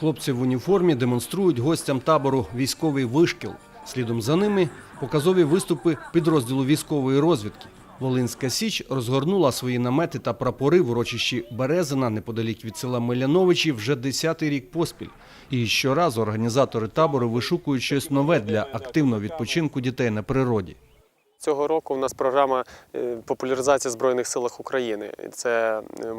Хлопці в уніформі демонструють гостям табору військовий вишкіл. Слідом за ними показові виступи підрозділу військової розвідки. Волинська Січ розгорнула свої намети та прапори в урочищі Березина неподалік від села Меляновичі вже десятий рік поспіль. І щоразу організатори табору вишукують щось нове для активного відпочинку дітей на природі. Цього року у нас програма е, популяризації Збройних силах України. Це е,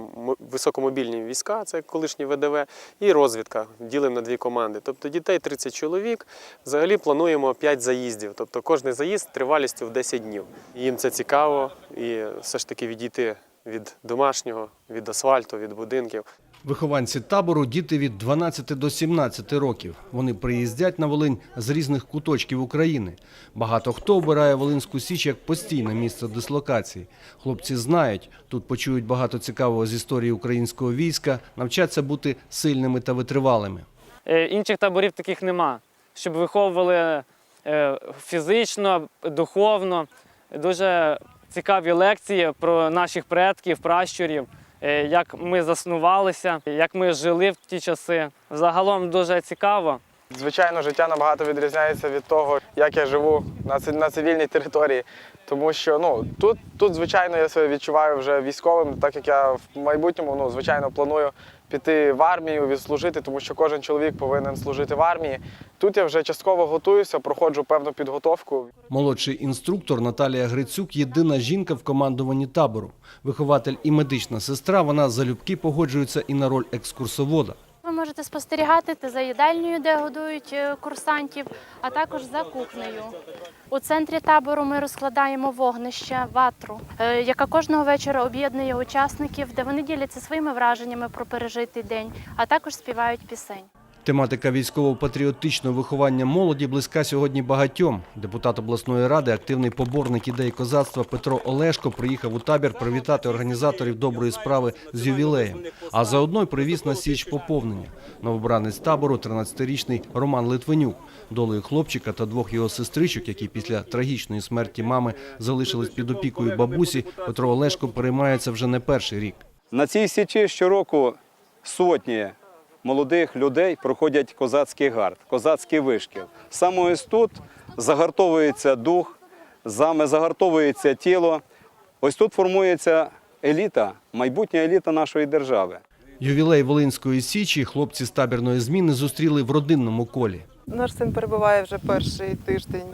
високомобільні війська, це колишні ВДВ, і розвідка. Ділимо на дві команди. Тобто дітей 30 чоловік. Взагалі плануємо 5 заїздів. Тобто кожний заїзд тривалістю в 10 днів. Їм це цікаво і все ж таки відійти від домашнього, від асфальту, від будинків. Вихованці табору діти від 12 до 17 років. Вони приїздять на Волинь з різних куточків України. Багато хто обирає Волинську Січ як постійне місце дислокації. Хлопці знають, тут почують багато цікавого з історії українського війська, навчаться бути сильними та витривалими. Е, Інших таборів таких нема, щоб виховували е, фізично, духовно. Дуже цікаві лекції про наших предків, пращурів, е, як ми заснувалися, як ми жили в ті часи. Загалом дуже цікаво. Звичайно, життя набагато відрізняється від того, як я живу на ци- на цивільній території. Тому що ну тут, тут, звичайно, я себе відчуваю вже військовим, так як я в майбутньому, ну, звичайно, планую піти в армію, відслужити, тому що кожен чоловік повинен служити в армії. Тут я вже частково готуюся, проходжу певну підготовку. Молодший інструктор Наталія Грицюк – єдина жінка в командуванні табору. Вихователь і медична сестра, вона залюбки погоджується і на роль екскурсовода. Ви можете спостерігати за їдальнею, де годують е, курсантів, а також за кухнею. У центрі табору ми розкладаємо вогнище, ватру, е, яка кожного вечора об'єднує учасників, де вони діляться своїми враженнями про пережитий день, а також співають пісень. Тематика військово-патріотичного виховання молоді близька сьогодні багатьом. Депутат обласної ради, активний поборник ідей козацтва Петро Олешко приїхав у табір привітати організаторів доброї справи з ювілеєм. А заодно й привіз на січ поповнення. Новобранець табору, 13-річний Роман Литвинюк. Долею хлопчика та двох його сестричок, які після трагічної смерті мами залишились під опікою бабусі, Петро Олешко переймається вже не перший рік. На цій січі щороку сотні молодих людей проходять козацький гард, козацький вишкіл. Саме ось тут загартовується дух, заме загартовується тіло. Ось тут формується еліта, майбутня еліта нашої держави. Ювілей Волинської січі хлопці з табірної зміни зустріли в родинному колі. Наш син перебуває вже перший тиждень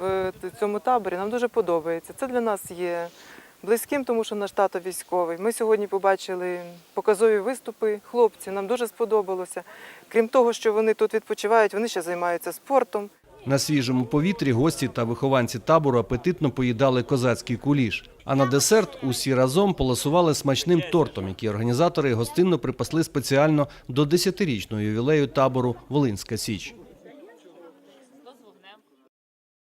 в цьому таборі. Нам дуже подобається. Це для нас є близьким, тому що наш тато військовий. Ми сьогодні побачили показові виступи хлопців. Нам дуже сподобалося. Крім того, що вони тут відпочивають, вони ще займаються спортом. На свіжому повітрі гості та вихованці табору апетитно поїдали козацький куліш. А на десерт усі разом полосували смачним тортом, який організатори гостинно припасли спеціально до 10-річного ювілею табору Волинська Січ.